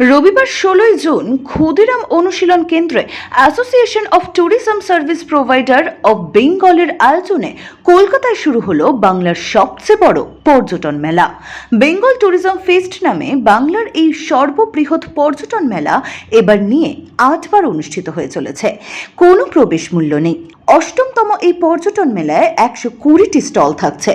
রবিবার ষোলোই জুন ক্ষুদিরাম অনুশীলন কেন্দ্রে association of tourism service provider of বেঙ্গলের আয়োজনে কলকাতায় শুরু হলো বাংলার সবচেয়ে বড় পর্যটন মেলা। বেঙ্গল ট্যুরিজম ফেস্ট নামে বাংলার এই সর্ববৃহৎ পর্যটন মেলা এবার নিয়ে আটবার অনুষ্ঠিত হয়ে চলেছে। কোনো প্রবেশ মূল্য নেই। অষ্টমতম এই পর্যটন মেলায় একশো কুড়িটি স্টল থাকছে।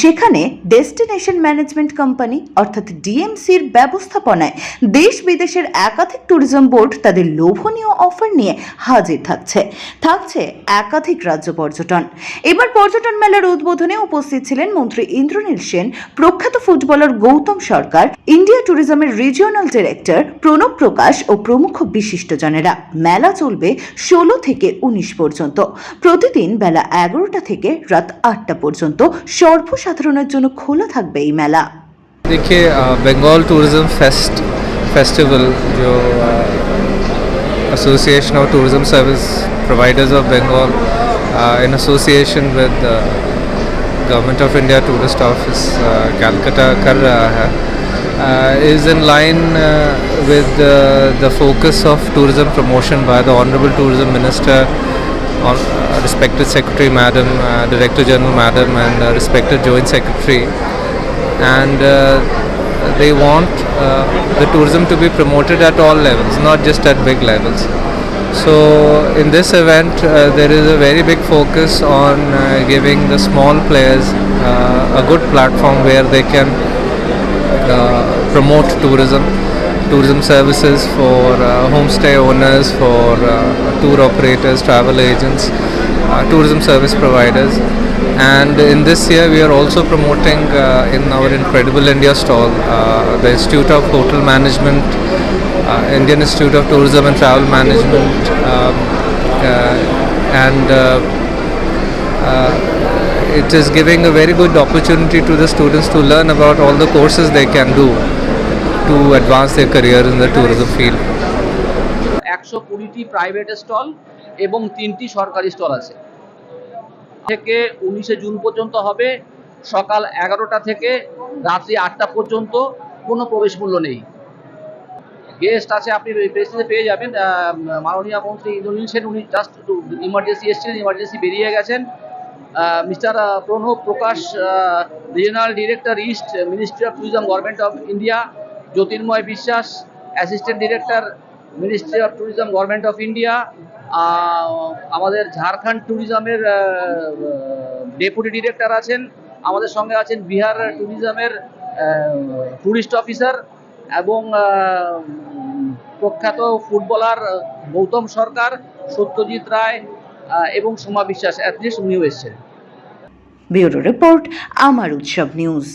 সেখানে ডেস্টিনেশন ম্যানেজমেন্ট কোম্পানি, অর্থাৎ ডিএমসির ব্যবস্থাপনায় দেশ বিদেশের একাধিক ট্যুরিজম বোর্ড তাদের লোভনীয় অফার নিয়ে হাজির থাকছে। থাকছে একাধিক রাজ্য পর্যটন। এবার পর্যটন মেলার উদ্বোধনে উপস্থিত ছিলেন মন্ত্রী ইন্দ্রনীল সেন, প্রখ্যাত ফুটবলার গৌতম সরকার, ইন্ডিয়া ট্যুরিজমের রিজিওনাল ডিরেক্টর প্রণব প্রকাশ ও প্রমুখ বিশিষ্টজনেরা। মেলা চলবে ষোলো থেকে উনিশ পর্যন্ত। প্রতিদিন বেলা এগারোটা থেকে রাত আটটা পর্যন্ত সর্বসাধারণের জন্য খোলা থাকবে এই মেলা देखिए बंगाल टूरिज़म फेस्ट फेस्टिवल जो association of tourism service providers of Bengal in association with government of India tourist office Calcutta कर रहा है is in line with the focus of tourism promotion by the honourable tourism minister on uh, respected secretary madam uh, director general madam and uh, respected joint secretary. And uh, they want uh, the tourism to be promoted at all levels not just at big levels. So in this event uh, there is a very big focus on uh, giving the small players uh, a good platform where they can uh, promote tourism tourism services for uh, homestay owners, for uh, tour operators, travel agents, uh, tourism service providers. And in this year, we are also promoting in our Incredible India stall the Institute of Hotel Management, Indian Institute of Tourism and Travel Management, um, and it is giving a very good opportunity to the students to learn about all the courses they can do to advance their career in the tourism field. একশো কুড়িটি private stall এবং তিনটি সরকারি stall আছে। থেকে উনিশে June পর্যন্ত হবে, সকাল এগারোটা থেকে রাত্রি আটটা পর্যন্ত কোনো প্রবেশ মূল্য নেই। গেস্ট আছে, আপনি প্রেসিডে পেয়ে যাবেন। মাননীয় মন্ত্রী ইন্দ্রনীল সেন, উনি জাস্ট ইমার্জেন্সি এসেছিলেন ইমার্জেন্সি বেরিয়ে গেছেন। Mister Pranab Prakash regional director east ministry of tourism government of India Jyotirmoy Biswas assistant director ministry of tourism government of India আমাদের ঝাড়খণ্ড ট্যুরিজমের ডেপুটি ডিরেক্টর আছেন, আমাদের সঙ্গে আছেন বিহার ট্যুরিজমের ট্যুরিস্ট অফিসার এবং প্রখ্যাত ফুটবলার গৌতম সরকার, সত্যজিৎ রায় এবং সোমা বিশ্বাস অ্যাটলিস্ট উনিও এসছেন। ব্যুরো রিপোর্ট, আমার উৎসব নিউজ।